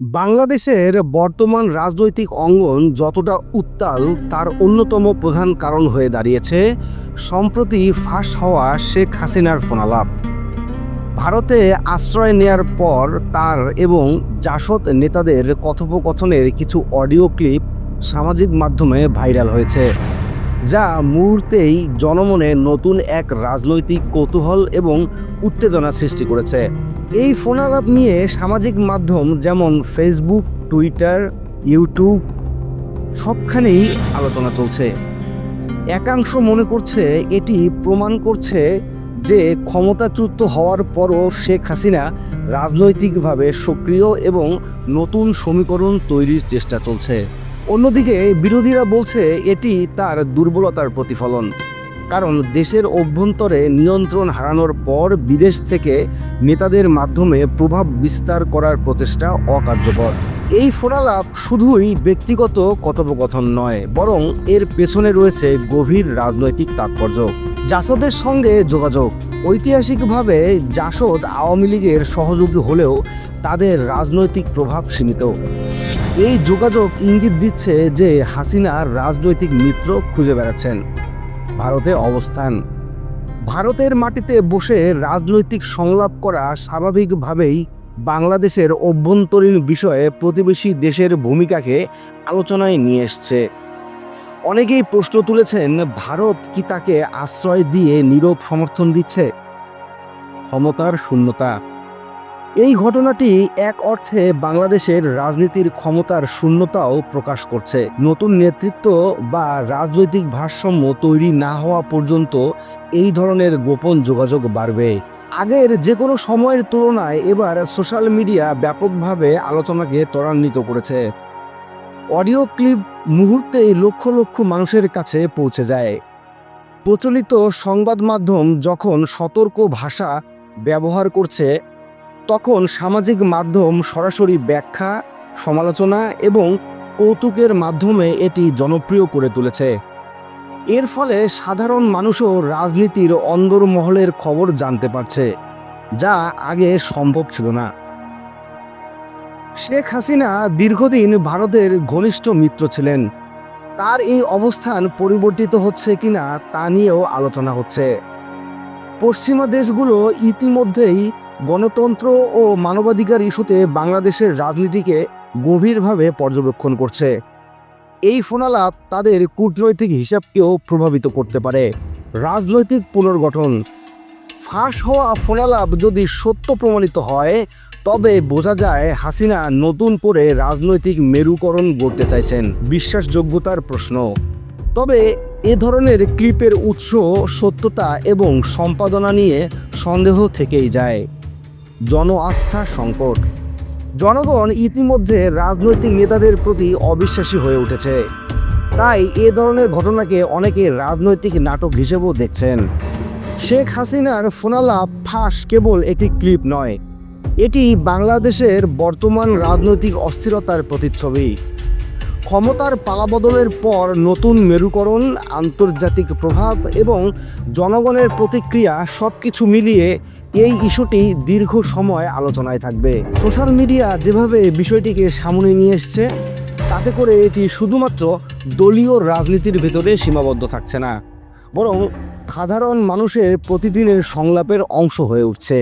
বাংলাদেশের বর্তমান রাজনৈতিক অঙ্গন যতটা উত্তাল, তার অন্যতম প্রধান কারণ হয়ে দাঁড়িয়েছে সম্প্রতি ফাঁস হওয়া শেখ হাসিনার ফোনালাপ। ভারতে আশ্রয় নেয়ার পর তার এবং জাসদ নেতাদের কথোপকথনের কিছু অডিও ক্লিপ সামাজিক মাধ্যমে ভাইরাল হয়েছে। যা মুহূর্তেই জনমনে নতুন এক রাজনৈতিক কৌতূহল এবং উত্তেজনা সৃষ্টি করেছে। এই ফোনালাপ নিয়ে সামাজিক মাধ্যম যেমন ফেসবুক টুইটার ইউটিউব সবখানেই আলোচনা চলছে। একাংশ মনে করছে এটি প্রমাণ করছে যে ক্ষমতাচ্যুত হওয়ার পরও শেখ হাসিনা রাজনৈতিকভাবে সক্রিয় এবং নতুন সমীকরণ তৈরির চেষ্টা চলছে। অন্যদিকে, বিরোধীরা বলছে এটি তার দুর্বলতার প্রতিফলন। কারণ দেশের অভ্যন্তরে নিয়ন্ত্রণ হারানোর পর বিদেশ থেকে নেতাদের মাধ্যমে প্রভাব বিস্তার করার প্রচেষ্টা অকার্যকর। এই ফোনালাপ শুধুই ব্যক্তিগত কথোপকথন নয়, বরং এর পেছনে রয়েছে গভীর রাজনৈতিক তাৎপর্য। জাসদের সঙ্গে যোগাযোগ। ঐতিহাসিকভাবে জাসদ আওয়ামী লীগের সহযোগী হলেও তাদের রাজনৈতিক প্রভাব সীমিত। এই যোগাযোগ ইঙ্গিত দিচ্ছে যে হাসিনা রাজনৈতিক মিত্র খুঁজে বেড়াচ্ছেন। ভারতে অবস্থান। ভারতের মাটিতে বসে রাজনৈতিক সংলাপ করা স্বাভাবিকভাবেই বাংলাদেশের অভ্যন্তরীণ বিষয়ে প্রতিবেশী দেশের ভূমিকাকে আলোচনায় নিয়ে এসছে। অনেকেই প্রশ্ন তুলেছেন, ভারত কি তাকে আশ্রয় দিয়ে নীরব সমর্থন দিচ্ছে? ক্ষমতার শূন্যতা। এই ঘটনাটি এক অর্থে বাংলাদেশের রাজনীতির ক্ষমতার শূন্যতাও প্রকাশ করছে। নতুন নেতৃত্ব বা রাজনৈতিক ভারসাম্য তৈরি না হওয়া পর্যন্ত এই ধরনের গোপন যোগাযোগ বাড়বে। আগের যে কোনো সময়ের তুলনায় এবার সোশ্যাল মিডিয়া ব্যাপকভাবে আলোচনাকে ত্বরান্বিত করেছে। অডিও ক্লিপ মুহূর্তেই লক্ষ লক্ষ মানুষের কাছে পৌঁছে যায়। প্রচলিত সংবাদ মাধ্যম যখন সতর্ক ভাষা ব্যবহার করছে তখন সামাজিক মাধ্যম সরাসরি ব্যাখ্যা, সমালোচনা এবং কৌতুকের মাধ্যমে এটি জনপ্রিয় করে তুলেছে। এর ফলে সাধারণ মানুষও রাজনীতির অন্দরমহলের খবর জানতে পারছে, যা আগে সম্ভব ছিল না। শেখ হাসিনা দীর্ঘদিন ভারতের ঘনিষ্ঠ মিত্র ছিলেন। তার এই অবস্থান পরিবর্তিত হচ্ছে কিনা তা নিয়েও আলোচনা হচ্ছে। পশ্চিমা দেশগুলো ইতিমধ্যেই গণতন্ত্র ও মানবাধিকার ইস্যুতে বাংলাদেশের রাজনীতিকে গভীরভাবে পর্যবেক্ষণ করছে। এই ফোনালাপ তাদের কূটনৈতিক হিসাবকেও প্রভাবিত করতে পারে। রাজনৈতিক পুনর্গঠন। ফাঁস হওয়া ফোনালাপ যদি সত্য প্রমাণিত হয়, তবে বোঝা যায় হাসিনা নতুন করে রাজনৈতিক মেরুকরণ গড়তে চাইছেন। বিশ্বাসযোগ্যতার প্রশ্ন। তবে এ ধরনের ক্লিপের উৎস সত্যতা এবং সম্পাদনা নিয়ে সন্দেহ থেকেই যায়। জন আস্থা সংকট। জনগণ ইতিমধ্যে রাজনৈতিক নেতাদের প্রতি অবিশ্বাসী হয়ে উঠেছে। তাই এ ধরনের ঘটনাকে অনেকে রাজনৈতিক নাটক হিসেবেও দেখছেন। শেখ হাসিনার ফোনালা ফাঁস কেবল একটি ক্লিপ নয়, এটি বাংলাদেশের বর্তমান রাজনৈতিক অস্থিরতার প্রতিচ্ছবি। ক্ষমতার পালাবদলের পর নতুন মেরুকরণ, আন্তর্জাতিক প্রভাব এবং জনগণের প্রতিক্রিয়া সব কিছু মিলিয়ে এই ইস্যুটি দীর্ঘ সময় আলোচনায় থাকবে। সোশ্যাল মিডিয়া যেভাবে বিষয়টিকে সামনে নিয়ে এসছে, তাতে করে এটি শুধুমাত্র দলীয় রাজনীতির ভেতরে সীমাবদ্ধ থাকছে না, বরং সাধারণ মানুষের প্রতিদিনের সংলাপের অংশ হয়ে উঠছে।